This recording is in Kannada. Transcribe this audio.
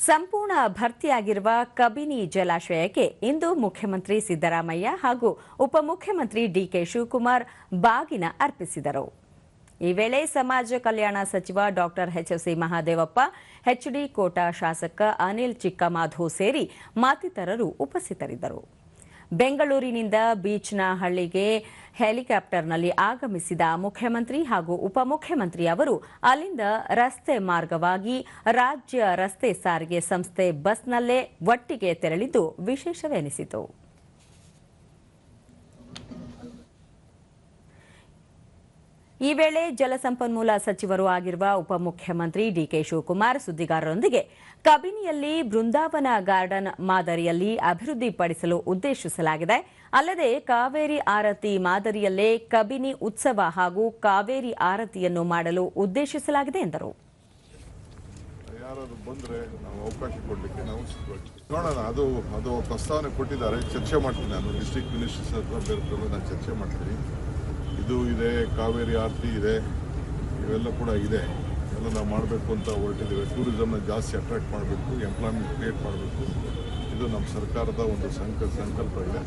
ಸಂಪೂರ್ಣ ಭರ್ತಿಯಾಗಿರುವ ಕಬಿನಿ ಜಲಾಶಯಕ್ಕೆ ಇಂದು ಮುಖ್ಯಮಂತ್ರಿ ಸಿದ್ದರಾಮಯ್ಯ ಹಾಗೂ ಉಪಮುಖ್ಯಮಂತ್ರಿ ಡಿಕೆ ಶಿವಕುಮಾರ್ ಬಾಗಿನ ಅರ್ಪಿಸಿದರು. ಈ ವೇಳೆ ಸಮಾಜ ಕಲ್ಯಾಣ ಸಚಿವ doctor C Mahadevappa HD Kota ಶಾಸಕ ಅನಿಲ್ ಚಿಕ್ಕಮಾಧು ಸೇರಿ ಮತ್ತಿತರರು ಉಪಸ್ಥಿತರಿದ್ದರು. ಬೆಂಗಳೂರಿನಿಂದ ಬೀಚ್ನ ಹಳ್ಳಿಗೆ ಹೆಲಿಕಾಪ್ಟರ್ನಲ್ಲಿ ಆಗಮಿಸಿದ ಮುಖ್ಯಮಂತ್ರಿ ಹಾಗೂ ಉಪಮುಖ್ಯಮಂತ್ರಿ ಅವರು ಅಲ್ಲಿಂದ ರಸ್ತೆ ಮಾರ್ಗವಾಗಿ ರಾಜ್ಯ ರಸ್ತೆ ಸಾರಿಗೆ ಸಂಸ್ಥೆ ಬಸ್ನಲ್ಲೇ ಒಟ್ಟಿಗೆ ತೆರಳಿದ್ದು ವಿಶೇಷವೆನಿಸಿತು. ಈ ವೇಳೆ ಜಲಸಂಪನ್ಮೂಲ ಸಚಿವರು ಆಗಿರುವ ಉಪಮುಖ್ಯಮಂತ್ರಿ ಡಿಕೆ ಶಿವಕುಮಾರ್ ಸುದ್ದಿಗಾರರೊಂದಿಗೆ ಕಬಿನಿಯಲ್ಲಿ ಬೃಂದಾವನ ಗಾರ್ಡನ್ ಮಾದರಿಯಲ್ಲಿ ಅಭಿವೃದ್ಧಿಪಡಿಸಲು ಉದ್ದೇಶಿಸಲಾಗಿದೆ. ಅಲ್ಲದೆ ಕಾವೇರಿ ಆರತಿ ಮಾದರಿಯಲ್ಲೇ ಕಬಿನಿ ಉತ್ಸವ ಹಾಗೂ ಕಾವೇರಿ ಆರತಿಯನ್ನು ಮಾಡಲು ಉದ್ದೇಶಿಸಲಾಗಿದೆ ಎಂದರು. ನೋಡೋಣ, ಅದು ಅದು ಪ್ರಸ್ತಾವನೆ ಕೊಟ್ಟಿದ್ದಾರೆ. ಚರ್ಚೆ ಮಾಡ್ತೀನಿ ನಾನು. ಡಿಸ್ಟ್ರಿಕ್ಟ್ ನಾನು ಚರ್ಚೆ ಮಾಡ್ತೀನಿ. ಇದು ಇದೆ, ಕಾವೇರಿ ಆರತಿ ಇದೆ, ಇವೆಲ್ಲ ಕೂಡ ಇದೆ. ಎಲ್ಲ ನಾವು ಮಾಡಬೇಕು ಅಂತ ಹೊರಟಿದ್ದೇವೆ. ಟೂರಿಸಮ್ನ ಜಾಸ್ತಿ ಅಟ್ರಾಕ್ಟ್ ಮಾಡಬೇಕು ಎಂಪ್ಲಾಯ್ಮೆಂಟ್ ಕ್ರಿಯೇಟ್ ಮಾಡಬೇಕು. ಇದು ನಮ್ಮ ಸರ್ಕಾರದ ಒಂದು ಸಂಕ, ಸಂಕಲ್ಪ ಇದೆ.